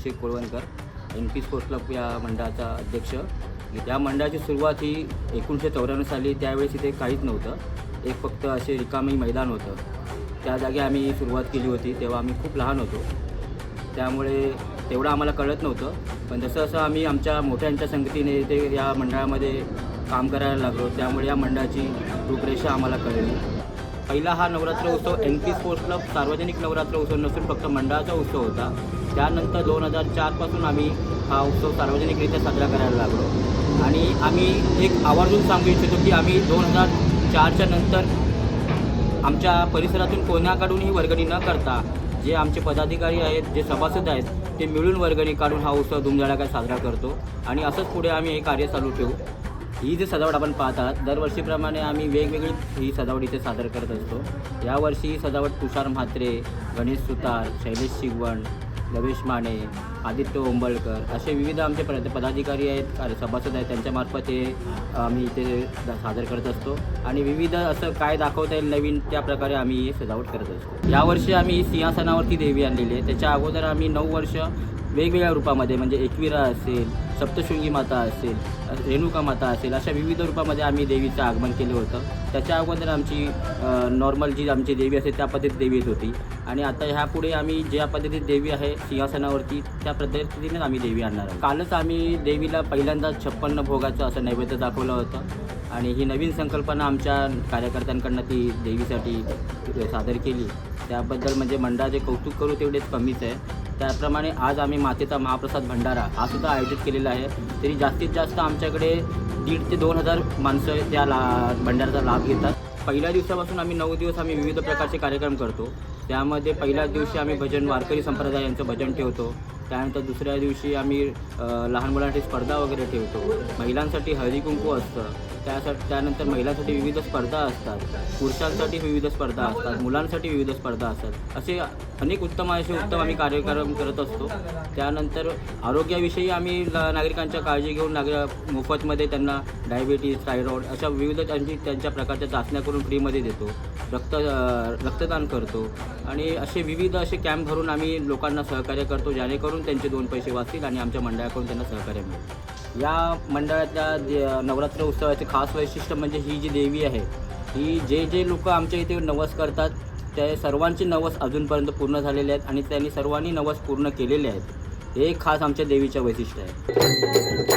Abhishek Kolwankar N P sports club या मंडळाचा अध्यक्ष. त्या मंडळाची सुरुवात ही एकोणीसशे चौऱ्याण्णव साली त्यावेळेस इथे काहीच नव्हतं. एक फक्त असे रिकामी मैदान होतं. त्या जागी आम्ही सुरुवात केली होती तेव्हा आम्ही खूप लहान होतो. त्यामुळे तेवढं आम्हाला कळत नव्हतं. पण जसं जसं आम्ही आमच्या मोठ्यांच्या संगतीने ते या मंडळामध्ये काम करायला लागलो त्यामुळे या मंडळाची रूपरेषा आम्हाला कळली. पहिला हा नवरात्र उत्सव एन पी स्पोर्ट्स क्लब सार्वजनिक नवरात्र उत्सव नसून फक्त मंडळाचा उत्सव होता. त्यानंतर दोन हजार चारपासून आम्ही हा उत्सव सार्वजनिकरित्या साजरा करायला लागलो. आणि आम्ही एक आवर्जून सांगू इच्छितो की आम्ही दोन हजार चारच्या नंतर आमच्या परिसरातून कोणाकडूनही वर्गणी न करता जे आमचे पदाधिकारी आहेत जे सभासद आहेत ते मिळून वर्गणी काढून हा उत्सव धुमधडाक्यात साजरा करतो. आणि असंच पुढे आम्ही हे कार्य चालू ठेवू. ही जी सजावट आपण पाहतात दरवर्षीप्रमाणे आम्ही वेगवेगळी ही सजावट इथे सादर करत असतो. यावर्षी ही सजावट तुषार म्हात्रे गणेश सुतार शैलेश शिगवण लवेश माने आदित्य ओंबळकर असे विविध आमचे पद पदाधिकारी आहेत सभासद आहेत त्यांच्यामार्फत हे आम्ही इथे सादर करत असतो. आणि विविध असं काय दाखवता येईल नवीन त्या प्रकारे आम्ही ही सजावट करत असतो. यावर्षी आम्ही सिंहासनावरती देवी आणलेली आहे. त्याच्या अगोदर आम्ही नऊ वर्ष वेगवेगळ्या रूपामध्ये म्हणजे एकविरा असेल सप्तशृंगी माता असेल रेणुका माता असेल अशा विविध रूपामध्ये आम्ही देवीचं आगमन केलं होतं. त्याच्या अगोदर आमची नॉर्मल जी आमची देवी असेल त्या पद्धतीत देवी येत होती. आणि आता ह्यापुढे आम्ही ज्या पद्धतीत देवी आहे सिंहासनावरती त्या पद्धतीनेच आम्ही देवी आणणार आहोत. कालच आम्ही देवीला पहिल्यांदा छप्पन्न भोगाचं असं नैवेद्य दाखवलं होतं. आणि ही नवीन संकल्पना आमच्या कार्यकर्त्यांकडनं ती देवीसाठी सादर केली. त्याबद्दल म्हणजे मंडळाचे कौतुक करू तेवढेच कमीच आहे. त्याप्रमाणे आज आम्ही मातेचा महाप्रसाद भंडारा हा सुद्धा आयोजित केलेला आहे. तरी जास्तीत जास्त आमच्याकडे दीड ते दोन हजार माणसं त्या ला भंडाराचा लाभ घेतात. पहिल्या दिवसापासून आम्ही नऊ दिवस आम्ही विविध प्रकारचे कार्यक्रम करतो. त्यामध्ये पहिल्या दिवशी आम्ही भजन वारकरी संप्रदाय यांचं भजन ठेवतो. त्यानंतर दुसऱ्या दिवशी आम्ही लहान मुलांसाठी स्पर्धा वगैरे ठेवतो. महिलांसाठी हळदी कुंकू असतं. त्यासाठी त्यानंतर महिलांसाठी विविध स्पर्धा असतात. पुरुषांसाठी विविध स्पर्धा असतात. मुलांसाठी विविध स्पर्धा असतात. असे अनेक उत्तम असे उत्तम आम्ही कार्यक्रम करत असतो. त्यानंतर आरोग्याविषयी आम्ही नागरिकांच्या काळजी घेऊन नागरिक मोफतमध्ये त्यांना डायबिटीज थायरॉईड अशा विविध त्यांची त्यांच्या प्रकारच्या चाचण्या करून फ्रीमध्ये देतो. रक्त रक्तदान करतो. आणि असे विविध असे कॅम्प भरून आम्ही लोकांना सहकार्य करतो जेणेकरून त्यांचे दोन पैसे वाचतील आणि आमच्या मंडळाकडून त्यांना सहकार्य मिळेल. या मंडळाच्या नवरात्र उत्सवाचे खास वैशिष्ट्य म्हणजे ही जी देवी आहे ही जे जे लोक आमच्या इथे नवस करतात ते सर्वांचे नवस अजूनपर्यंत पूर्ण झालेले आहेत आणि त्यांनी सर्वांनी नवस पूर्ण केलेले आहेत. हे खास आमच्या देवीचं वैशिष्ट्य आहे.